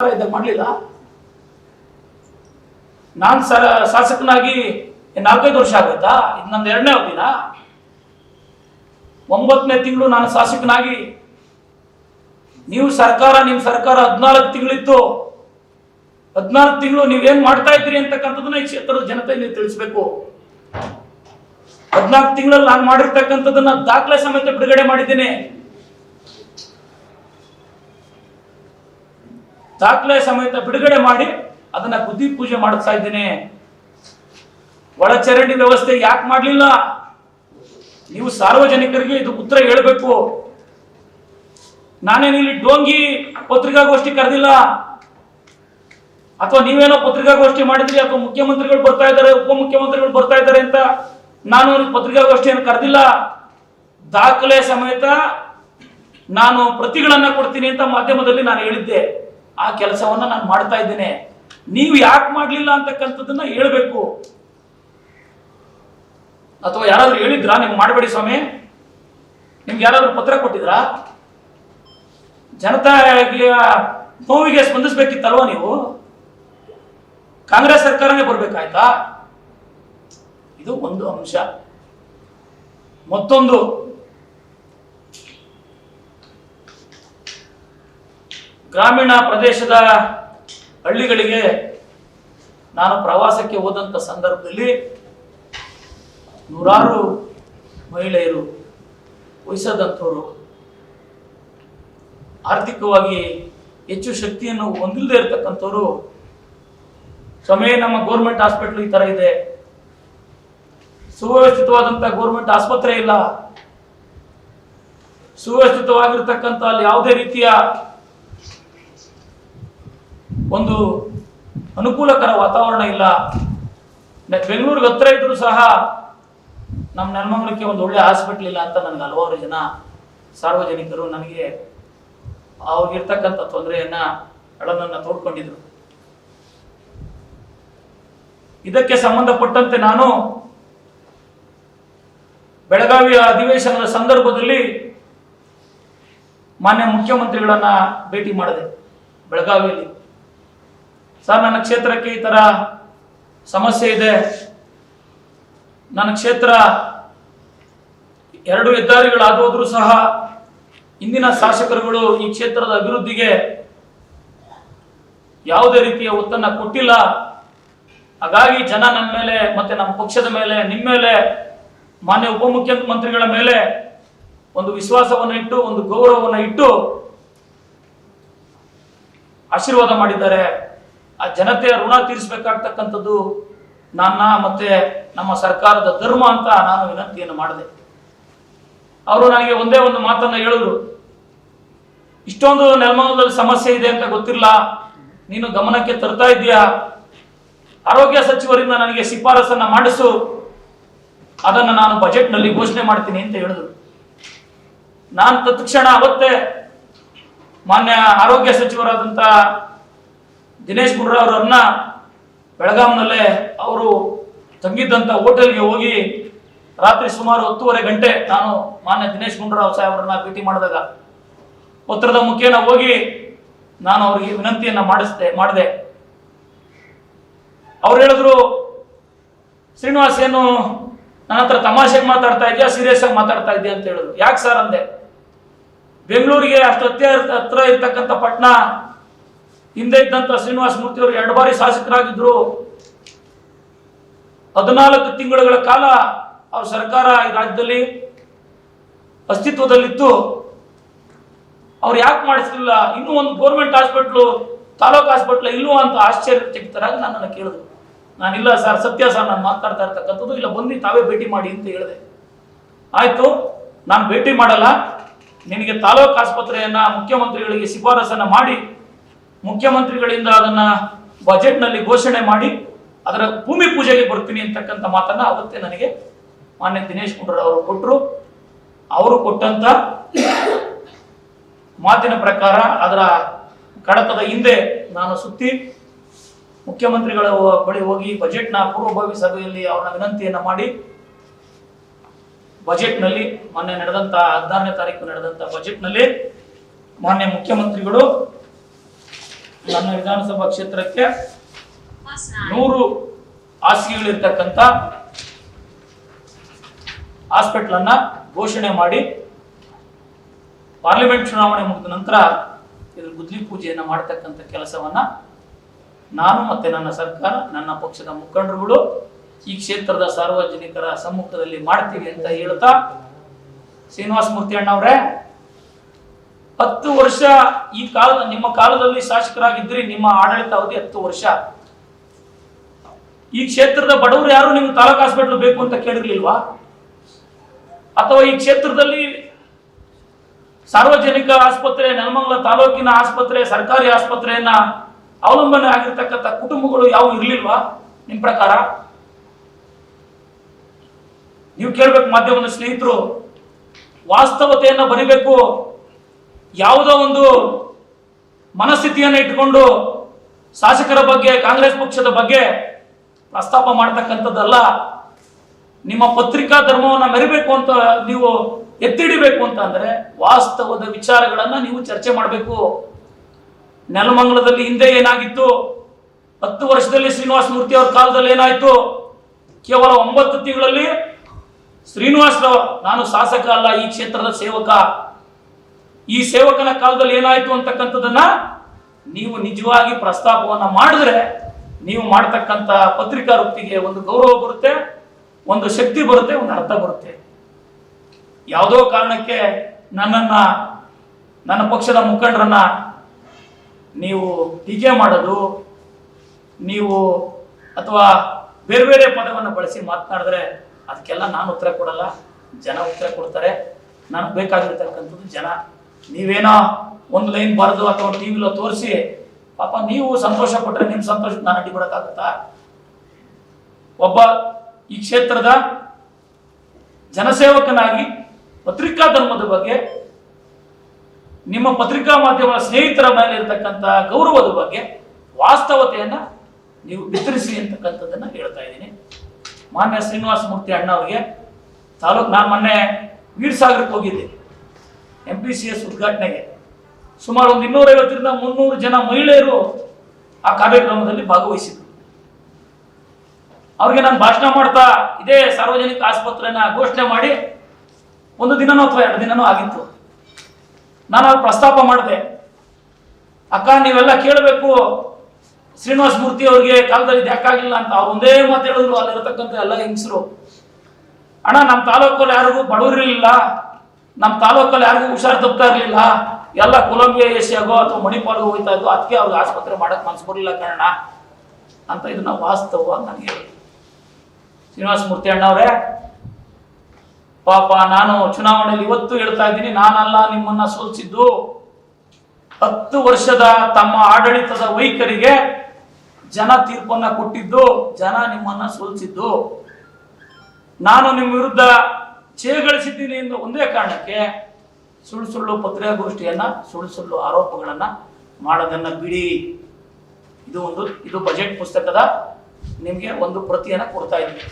ಮಾಡಲಿಲ್ಲ. ನಾನು ಸ, ಶಾಸಕನಾಗಿ ನಾಲ್ಕೈದು ವರ್ಷ ಆಗುತ್ತಾ ಇದು ನನ್ನ ಎರಡನೇ ಅವಧಿನ? ಒಂಬತ್ತನೇ ತಿಂಗಳು ನಾನು ಶಾಸಕನಾಗಿ. ನೀವು ಸರ್ಕಾರ ನಿಮ್ಮ ಸರ್ಕಾರ ಹದಿನಾಲ್ಕು ತಿಂಗಳಿತ್ತು. ಹದಿನಾಲ್ಕು ತಿಂಗಳು ನೀವೇನ್ ಮಾಡ್ತಾ ಇದ್ದೀರಿ ಅಂತಕ್ಕಂಥದ್ದನ್ನ ಈ ಕ್ಷೇತ್ರದ ಜನತೆ ನೀವು ತಿಳಿಸ್ಬೇಕು. ಹದಿನಾಲ್ಕು ತಿಂಗಳಲ್ಲಿ ನಾನು ಮಾಡಿರ್ತಕ್ಕಂಥದ್ದನ್ನ ದಾಖಲೆ ಸಮೇತ ಬಿಡುಗಡೆ ಮಾಡಿದ್ದೇನೆ. ದಾಖಲೆ ಸಮೇತ ಬಿಡುಗಡೆ ಮಾಡಿ ಅದನ್ನ ಬುದ್ಧಿ ಪೂಜೆ ಮಾಡಿಸ್ತಾ ಇದ್ದೇನೆ. ಒಳಚರಂಡಿ ವ್ಯವಸ್ಥೆ ಯಾಕೆ ಮಾಡಲಿಲ್ಲ? ನೀವು ಸಾರ್ವಜನಿಕರಿಗೆ ಇದು ಉತ್ತರ ಹೇಳಬೇಕು. ನಾನೇನಿಲ್ಲಿ ಡೋಂಗಿ ಪತ್ರಿಕಾಗೋಷ್ಠಿ ಕರೆದಿಲ್ಲ? ಅಥವಾ ನೀವೇನೋ ಪತ್ರಿಕಾಗೋಷ್ಠಿ ಮಾಡಿದ್ರಿ, ಅಥವಾ ಮುಖ್ಯಮಂತ್ರಿಗಳು ಬರ್ತಾ ಇದ್ದಾರೆ, ಉಪಮುಖ್ಯಮಂತ್ರಿಗಳು ಬರ್ತಾ ಇದ್ದಾರೆ ಅಂತ ನಾನು ಪತ್ರಿಕಾಗೋಷ್ಠಿಯನ್ನು ಕರೆದಿಲ್ಲ. ದಾಖಲೆ ಸಮೇತ ನಾನು ಪ್ರತಿಗಳನ್ನ ಕೊಡ್ತೀನಿ ಅಂತ ಮಾಧ್ಯಮದಲ್ಲಿ ನಾನು ಹೇಳಿದ್ದೆ. ಆ ಕೆಲಸವನ್ನ ನಾನು ಮಾಡ್ತಾ ಇದ್ದೇನೆ. ನೀವು ಯಾಕೆ ಮಾಡಲಿಲ್ಲ ಅಂತಕ್ಕಂಥದ್ದನ್ನ ಹೇಳ್ಬೇಕು. ಅಥವಾ ಯಾರಾದ್ರೂ ಹೇಳಿದ್ರಾ? ನೀವು ಮಾಡಬೇಡಿ ಸ್ವಾಮಿ. ನಿಮ್ಗೆ ಯಾರಾದ್ರೂ ಪತ್ರ ಕೊಟ್ಟಿದ್ರಾ? ಜನತಾ ನೋವಿಗೆ ಸ್ಪಂದಿಸ್ಬೇಕಿತ್ತಲ್ವ ನೀವು? ಕಾಂಗ್ರೆಸ್ ಸರ್ಕಾರನೇ ಬರ್ಬೇಕಾಯ್ತಾ? ಇದು ಒಂದು ಅಂಶ. ಮತ್ತೊಂದು ಗ್ರಾಮೀಣ ಪ್ರದೇಶದ ಹಳ್ಳಿಗಳಿಗೆ ನಾನು ಪ್ರವಾಸಕ್ಕೆ ಹೋದಂಥ ಸಂದರ್ಭದಲ್ಲಿ ನೂರಾರು ಮಹಿಳೆಯರು, ವಯಸ್ಸಾದಂಥವರು ಆರ್ಥಿಕವಾಗಿ ಹೆಚ್ಚು ಶಕ್ತಿಯನ್ನು ಹೊಂದಿಲ್ಲದೆ ಇರತಕ್ಕಂಥವ್ರು ಸಮಯ ನಮ್ಮ ಗೋರ್ಮೆಂಟ್ ಹಾಸ್ಪಿಟ್ಲ್ ಈ ಥರ ಇದೆ. ಸುವ್ಯವಸ್ಥಿತವಾದಂಥ ಗೋರ್ಮೆಂಟ್ ಆಸ್ಪತ್ರೆ ಇಲ್ಲ. ಸುವ್ಯವಸ್ಥಿತವಾಗಿರ್ತಕ್ಕಂಥ ಅಲ್ಲಿ ಯಾವುದೇ ರೀತಿಯ ಒಂದು ಅನುಕೂಲಕರ ವಾತಾವರಣ ಇಲ್ಲ. ಬೆಂಗಳೂರಿಗೆ ಹತ್ರ ಇದ್ರು ಸಹ ನಮ್ಮ ನೆಲಮಂಗಲಕ್ಕೆ ಒಂದು ಒಳ್ಳೆ ಹಾಸ್ಪಿಟ್ಲ್ ಇಲ್ಲ ಅಂತ ನನಗೆ ಹಲವಾರು ಜನ ಸಾರ್ವಜನಿಕರು ನನಗೆ ಅವ್ರಿಗಿರ್ತಕ್ಕಂಥ ತೊಂದರೆಯನ್ನ ಅಳನನ್ನ ತೋಡ್ಕೊಂಡಿದ್ರು. ಇದಕ್ಕೆ ಸಂಬಂಧಪಟ್ಟಂತೆ ನಾನು ಬೆಳಗಾವಿಯ ಅಧಿವೇಶನದ ಸಂದರ್ಭದಲ್ಲಿ ಮಾನ್ಯ ಮುಖ್ಯಮಂತ್ರಿಗಳನ್ನ ಭೇಟಿ ಮಾಡಿದೆ ಬೆಳಗಾವಿಯಲ್ಲಿ ಸರ್, ನನ್ನ ಕ್ಷೇತ್ರಕ್ಕೆ ಈ ತರ ಸಮಸ್ಯೆ ಇದೆ. ನನ್ನ ಕ್ಷೇತ್ರ ಎರಡು ಹೆದ್ದಾರಿಗಳಾದೋದ್ರೂ ಸಹ ಇಂದಿನ ಶಾಸಕರುಗಳು ಈ ಕ್ಷೇತ್ರದ ಅಭಿವೃದ್ಧಿಗೆ ಯಾವುದೇ ರೀತಿಯ ಒತ್ತನ್ನ ಕೊಟ್ಟಿಲ್ಲ. ಹಾಗಾಗಿ ಜನ ನನ್ನ ಮೇಲೆ ಮತ್ತೆ ನಮ್ಮ ಪಕ್ಷದ ಮೇಲೆ, ನಿಮ್ಮ ಮೇಲೆ, ಮಾನ್ಯ ಉಪಮುಖ್ಯಮಂತ್ರಿಗಳ ಮೇಲೆ ಒಂದು ವಿಶ್ವಾಸವನ್ನು ಇಟ್ಟು, ಒಂದು ಗೌರವವನ್ನು ಇಟ್ಟು ಆಶೀರ್ವಾದ ಮಾಡಿದ್ದಾರೆ. ಆ ಜನತೆಯ ಋಣ ತೀರಿಸಬೇಕಾಗ್ತಕ್ಕಂಥದ್ದು ನನ್ನ ಮತ್ತೆ ನಮ್ಮ ಸರ್ಕಾರದ ಧರ್ಮ ಅಂತ ನಾನು ವಿನಂತಿಯನ್ನು ಮಾಡಿದೆ. ಅವರು ನನಗೆ ಒಂದೇ ಒಂದು ಮಾತನ್ನ ಹೇಳಿದ್ರು. ಇಷ್ಟೊಂದು ನೆಲಮಂಗಲದಲ್ಲಿ ಸಮಸ್ಯೆ ಇದೆ ಅಂತ ಗೊತ್ತಿಲ್ಲ. ನೀನು ಗಮನಕ್ಕೆ ತರ್ತಾ ಇದೀಯಾ ಆರೋಗ್ಯ ಸಚಿವರಿಂದ ನನಗೆ ಶಿಫಾರಸನ್ನ ಮಾಡಿಸು. ಅದನ್ನು ನಾನು ಬಜೆಟ್ನಲ್ಲಿ ಘೋಷಣೆ ಮಾಡ್ತೀನಿ ಅಂತ ಹೇಳಿದ್ರು. ನಾನು ತತ್ಕ್ಷಣ ಅವತ್ತೇ ಮಾನ್ಯ ಆರೋಗ್ಯ ಸಚಿವರಾದಂಥ ದಿನೇಶ್ ಗುಂಡ್ರಾವ್ ಅವರನ್ನ ಬೆಳಗಾಂನಲ್ಲೇ ಅವರು ತಂಗಿದ್ದಂಥ ಹೋಟೆಲ್ಗೆ ಹೋಗಿ ರಾತ್ರಿ ಸುಮಾರು ಹತ್ತೂವರೆ ಗಂಟೆ ನಾನು ಮಾನ್ಯ ದಿನೇಶ್ ಗುಂಡೂರಾವ್ ಸಾಹೇಬರನ್ನ ಭೇಟಿ ಮಾಡಿದಾಗ ಪತ್ರದ ಮುಖೇನ ಹೋಗಿ ನಾನು ಅವರಿಗೆ ವಿನಂತಿಯನ್ನ ಮಾಡಿಸ್ದೆ, ಮಾಡಿದೆ. ಅವ್ರು ಹೇಳಿದ್ರು, ಶ್ರೀನಿವಾಸ್ ಏನು ನನ್ನ ಹತ್ರ ತಮಾಷೆಗೆ ಮಾತಾಡ್ತಾ ಇದೆಯಾ ಸೀರಿಯಸ್ ಆಗಿ ಮಾತಾಡ್ತಾ ಇದೆಯಾ ಅಂತ ಹೇಳಿದ್ರು. ಯಾಕೆ ಸರ್ ಅಂದೆ? ಬೆಂಗಳೂರಿಗೆ ಅಷ್ಟು ಹತ್ತಿರ ಹತ್ರ ಇರ್ತಕ್ಕಂಥ ಪಟ್ಟಣ ಹಿಂದೆ ಇದ್ದಂತ ಶ್ರೀನಿವಾಸ ಮೂರ್ತಿ ಅವರು ಎರಡು ಬಾರಿ ಶಾಸಕರಾಗಿದ್ರು ಹದಿನಾಲ್ಕು ತಿಂಗಳುಗಳ ಕಾಲ ಅವ್ರ ಸರ್ಕಾರ ಈ ರಾಜ್ಯದಲ್ಲಿ ಅಸ್ತಿತ್ವದಲ್ಲಿತ್ತು. ಅವ್ರು ಯಾಕೆ ಮಾಡಿಸಲಿಲ್ಲ? ಇನ್ನೂ ಒಂದು ಗೋರ್ಮೆಂಟ್ ಹಾಸ್ಪಿಟ್ಲು ತಾಲೂಕು ಹಾಸ್ಪಿಟ್ಲ್ ಇಲ್ಲೂ ಅಂತ ಆಶ್ಚರ್ಯ ತೆಗಿತಾರಾಗಿ ನನ್ನನ್ನು ಕೇಳಿದ್ರು. ನಾನಿಲ್ಲ ಸರ್, ಸತ್ಯ ಸರ್, ನಾನು ಮಾತಾಡ್ತಾ ಇರ್ತಕ್ಕಂಥದ್ದು. ಇಲ್ಲ ಬಂದು ತಾವೇ ಭೇಟಿ ಮಾಡಿ ಅಂತ ಹೇಳಿದೆ. ಆಯಿತು, ನಾನು ಭೇಟಿ ಮಾಡಲ್ಲ. ನಿನಗೆ ತಾಲೂಕು ಆಸ್ಪತ್ರೆಯನ್ನ ಮುಖ್ಯಮಂತ್ರಿಗಳಿಗೆ ಶಿಫಾರಸನ್ನ ಮಾಡಿ ಮುಖ್ಯಮಂತ್ರಿಗಳಿಂದ ಅದನ್ನ ಬಜೆಟ್ನಲ್ಲಿ ಘೋಷಣೆ ಮಾಡಿ ಅದರ ಭೂಮಿ ಪೂಜೆಗೆ ಬರ್ತೀನಿ ಅಂತಕ್ಕಂಥ ಮಾತನ್ನ ಅವತ್ತೇ ನನಗೆ ಮಾನ್ಯ ದಿನೇಶ್ ಗುಂಡೂರಾವ್ ಅವರು ಕೊಟ್ಟರು ಅವರು ಕೊಟ್ಟಂತ ಮಾತಿನ ಪ್ರಕಾರ ಅದರ ಕಡತದ ಹಿಂದೆ ನಾನು ಸುತ್ತಿ ಮುಖ್ಯಮಂತ್ರಿಗಳ ಬಳಿ ಹೋಗಿ ಬಜೆಟ್ನ ಪೂರ್ವಭಾವಿ ಸಭೆಯಲ್ಲಿ ಅವರ ವಿನಂತಿಯನ್ನು ಮಾಡಿ ಬಜೆಟ್ನಲ್ಲಿ ಮೊನ್ನೆ ನಡೆದಂತ ಹದಿನಾರನೇ ತಾರೀಕು ನಡೆದಂತ ಬಜೆಟ್ನಲ್ಲಿ ಮಾನ್ಯ ಮುಖ್ಯಮಂತ್ರಿಗಳು ನನ್ನ ವಿಧಾನಸಭಾ ಕ್ಷೇತ್ರಕ್ಕೆ ನೂರು ಹಾಸಿಗೆಗಳಿರ್ತಕ್ಕಂಥ ಹಾಸ್ಪಿಟಲ್ ಅನ್ನ ಘೋಷಣೆ ಮಾಡಿ ಪಾರ್ಲಿಮೆಂಟ್ ಚುನಾವಣೆ ಮುಗಿದ ನಂತರ ಇದ್ರ ಗುದ್ಲಿ ಪೂಜೆಯನ್ನ ಮಾಡತಕ್ಕಂಥ ಕೆಲಸವನ್ನ ನಾನು ಮತ್ತೆ ನನ್ನ ಸರ್ಕಾರ, ನನ್ನ ಪಕ್ಷದ ಮುಖಂಡರುಗಳು ಈ ಕ್ಷೇತ್ರದ ಸಾರ್ವಜನಿಕರ ಸಮ್ಮುಖದಲ್ಲಿ ಮಾಡ್ತೀವಿ ಅಂತ ಹೇಳ್ತಾ ಶ್ರೀನಿವಾಸ ಮೂರ್ತಿ ಅಣ್ಣವ್ರೆ ಹತ್ತು ವರ್ಷ ಈ ಕಾಲ ನಿಮ್ಮ ಕಾಲದಲ್ಲಿ ಶಾಸಕರಾಗಿದ್ದರೆ, ನಿಮ್ಮ ಆಡಳಿತ ಅವಧಿ ಹತ್ತು ವರ್ಷ. ಈ ಕ್ಷೇತ್ರದ ಬಡವರು ಯಾರು, ನಿಮ್ಗೆ ತಾಲೂಕು ಹಾಸ್ಪಿಟಲ್ ಬೇಕು ಅಂತ ಕೇಳಿರ್ಲಿಲ್ವಾ? ಅಥವಾ ಈ ಕ್ಷೇತ್ರದಲ್ಲಿ ಸಾರ್ವಜನಿಕ ಆಸ್ಪತ್ರೆ, ನೆಲಮಂಗಲ ತಾಲೂಕಿನ ಆಸ್ಪತ್ರೆ, ಸರ್ಕಾರಿ ಆಸ್ಪತ್ರೆಯನ್ನ ಅವಲಂಬನೆ ಆಗಿರ್ತಕ್ಕಂಥ ಕುಟುಂಬಗಳು ಯಾವ ಇರ್ಲಿಲ್ವಾ ನಿಮ್ ಪ್ರಕಾರ? ನೀವು ಕೇಳ್ಬೇಕು ಮಾಧ್ಯಮದ ಸ್ನೇಹಿತರು, ವಾಸ್ತವತೆಯನ್ನ ಬರಿಬೇಕು ಯಾವುದೋ ಒಂದು ಮನಸ್ಥಿತಿಯನ್ನು ಇಟ್ಟುಕೊಂಡು ಶಾಸಕರ ಬಗ್ಗೆ, ಕಾಂಗ್ರೆಸ್ ಪಕ್ಷದ ಬಗ್ಗೆ ಪ್ರಸ್ತಾಪ ಮಾಡ್ತಕ್ಕಂಥದ್ದಲ್ಲ, ನಿಮ್ಮ ಪತ್ರಿಕಾ ಧರ್ಮವನ್ನು ಮೆರಿಬೇಕು ಅಂತ ನೀವು ಎತ್ತಿಡಿಬೇಕು ಅಂತ ಅಂದರೆ ವಾಸ್ತವದ ವಿಚಾರಗಳನ್ನು ನೀವು ಚರ್ಚೆ ಮಾಡಬೇಕು. ನೆಲಮಂಗಲದಲ್ಲಿ ಹಿಂದೆ ಏನಾಗಿತ್ತು? ಹತ್ತು ವರ್ಷದಲ್ಲಿ ಶ್ರೀನಿವಾಸ ಮೂರ್ತಿ ಅವ್ರ ಕಾಲದಲ್ಲಿ ಏನಾಯ್ತು? ಕೇವಲ ಒಂಬತ್ತು ತಿಂಗಳಲ್ಲಿ ಶ್ರೀನಿವಾಸರಾವ್ ನಾನು ಶಾಸಕ ಅಲ್ಲ, ಈ ಕ್ಷೇತ್ರದ ಸೇವಕ. ಈ ಸೇವಕನ ಕಾಲದಲ್ಲಿ ಏನಾಯ್ತು ಅಂತಕ್ಕಂಥದ್ದನ್ನ ನೀವು ನಿಜವಾಗಿ ಪ್ರಸ್ತಾಪವನ್ನ ಮಾಡಿದ್ರೆ ನೀವು ಮಾಡ್ತಕ್ಕಂಥ ಪತ್ರಿಕಾ ವೃತ್ತಿಗೆ ಒಂದು ಗೌರವ ಬರುತ್ತೆ, ಒಂದು ಶಕ್ತಿ ಬರುತ್ತೆ, ಒಂದು ಅರ್ಥ ಬರುತ್ತೆ. ಯಾವುದೋ ಕಾರಣಕ್ಕೆ ನನ್ನನ್ನ, ನನ್ನ ಪಕ್ಷದ ಮುಖಂಡರನ್ನ ನೀವು ಟೀಕೆ ಮಾಡೋದು, ನೀವು ಅಥವಾ ಬೇರೆ ಬೇರೆ ಪದವನ್ನು ಬಳಸಿ ಮಾತನಾಡಿದ್ರೆ ಅದಕ್ಕೆಲ್ಲ ನಾನು ಉತ್ತರ ಕೊಡಲ್ಲ, ಜನ ಉತ್ತರ ಕೊಡ್ತಾರೆ. ನಾನು ಬೇಕಾಗಿರ್ತಕ್ಕಂಥದ್ದು ಜನ. ನೀವೇನೋ ಒಂದು ಲೈನ್ ಬರೆದು ಅಥವಾ ಟಿ ವಿಲೋ ತೋರಿಸಿ, ಪಾಪ ನೀವು ಸಂತೋಷ ಪಟ್ಟರೆ ನಿಮ್ಮ ಸಂತೋಷ ನಾನು ಅಡ್ಡಿ ಬಿಡೋಕ್ಕಾಗುತ್ತಾ ಒಬ್ಬ ಈ ಕ್ಷೇತ್ರದ ಜನಸೇವಕನಾಗಿ ಪತ್ರಿಕಾ ಧರ್ಮದ ಬಗ್ಗೆ, ನಿಮ್ಮ ಪತ್ರಿಕಾ ಮಾಧ್ಯಮದ ಸ್ನೇಹಿತರ ಮೇಲೆ ಇರತಕ್ಕಂಥ ಗೌರವದ ಬಗ್ಗೆ ವಾಸ್ತವತೆಯನ್ನ ನೀವು ಬಿತ್ತರಿಸಿ ಅಂತಕ್ಕಂಥದ್ದನ್ನ ಹೇಳ್ತಾ ಇದ್ದೀನಿ. ಮಾನ್ಯ ಶ್ರೀನಿವಾಸ ಮೂರ್ತಿ ಅಣ್ಣ ಅವರಿಗೆ ತಾಲೂಕು ನಾನು ಮೊನ್ನೆ ವೀರಸಾಗರಕ್ಕೆ ಹೋಗಿದ್ದೆ. ಎಂ ಪಿ ಸಿ ಎಸ್ ಉದ್ಘಾಟನೆಗೆ ಸುಮಾರು ಒಂದು ಇನ್ನೂರೈವತ್ತರಿಂದ ಮುನ್ನೂರು ಜನ ಮಹಿಳೆಯರು ಆ ಕಾರ್ಯಕ್ರಮದಲ್ಲಿ ಭಾಗವಹಿಸಿದ್ರು. ಅವ್ರಿಗೆ ನಾನು ಭಾಷಣ ಮಾಡ್ತಾ ಇದೇ ಸಾರ್ವಜನಿಕ ಆಸ್ಪತ್ರೆನ ಘೋಷಣೆ ಮಾಡಿ ಒಂದು ದಿನನೋ ಅಥವಾ ಎರಡು ದಿನನೋ ಆಗಿತ್ತು. ನಾನು ಅವ್ರು ಪ್ರಸ್ತಾಪ ಮಾಡಿದೆ. ಅಕ್ಕ, ನೀವೆಲ್ಲ ಕೇಳಬೇಕು. ಶ್ರೀನಿವಾಸ ಮೂರ್ತಿ ಅವ್ರಿಗೆ ಕಾಲದಲ್ಲಿ ಯಾಕಾಗಿಲ್ಲ ಅಂತ ಅವ್ರು ಒಂದೇ ಮಾತು ಹೇಳಿದ್ರು. ಅಲ್ಲಿರತಕ್ಕಂಥ ಎಲ್ಲ ಹೆಂಗಸರು. ಅಣ್ಣ ನಮ್ಮ ತಾಲೂಕಲ್ಲಿ ಯಾರಿಗೂ ಬಡವರಿರ್ಲಿಲ್ಲ ನಮ್ಮ ತಾಲೂಕಲ್ಲಿ ಯಾರಿಗೂ ಹುಷಾರು ತಪ್ತಾ ಇರಲಿಲ್ಲ. ಎಲ್ಲ ಕೊಲಂಬಿಯಾ ಏಷ್ಯಾಗೋ ಅಥವಾ ಮಣಿಪಾಲ್ಗೋ ಹೋಗ್ತಾ ಇದ್ದು ಅದಕ್ಕೆ ಅವ್ರಿಗೆ ಆಸ್ಪತ್ರೆ ಮಾಡಕ್ಕೆ ಮನಸ್ಸು ಬರಲಿಲ್ಲ ಕಾರಣ ಅಂತ ಇದನ್ನ ವಾಸ್ತವ ಅಂತ ನನಗೆ ಶ್ರೀನಿವಾಸ ಮೂರ್ತಿ ಅಣ್ಣವ್ರೆ, ಪಾಪ ನಾನು ಚುನಾವಣೆಯಲ್ಲಿ ಇವತ್ತು ಹೇಳ್ತಾ ಇದ್ದೀನಿ, ನಾನಲ್ಲ ನಿಮ್ಮನ್ನ ಸೋಲಿಸಿದ್ದು. ಹತ್ತು ವರ್ಷದ ತಮ್ಮ ಆಡಳಿತದ ವೈಖರಿಗೆ ಜನ ತೀರ್ಪನ್ನ ಕೊಟ್ಟಿದ್ದು, ಜನ ನಿಮ್ಮನ್ನ ಸೋಲಿಸಿದ್ದು. ನಾನು ನಿಮ್ಮ ವಿರುದ್ಧ ಗಳಿಸಿದ್ದೀನಿ ಎಂದು ಒಂದೇ ಕಾರಣಕ್ಕೆ ಸುಳ್ಳು ಸುಳ್ಳು ಪತ್ರಿಕಾಗೋಷ್ಠಿಯನ್ನ, ಸುಳ್ಳು ಸುಳ್ಳು ಆರೋಪಗಳನ್ನ ಮಾಡೋದನ್ನು ಬಿಡಿ. ಇದು ಒಂದು, ಇದು ಬಜೆಟ್ ಪುಸ್ತಕದ ನಿಮಗೆ ಒಂದು ಪ್ರತಿಯನ್ನು ಕೊಡ್ತಾ ಇದ್ದೀನಿ.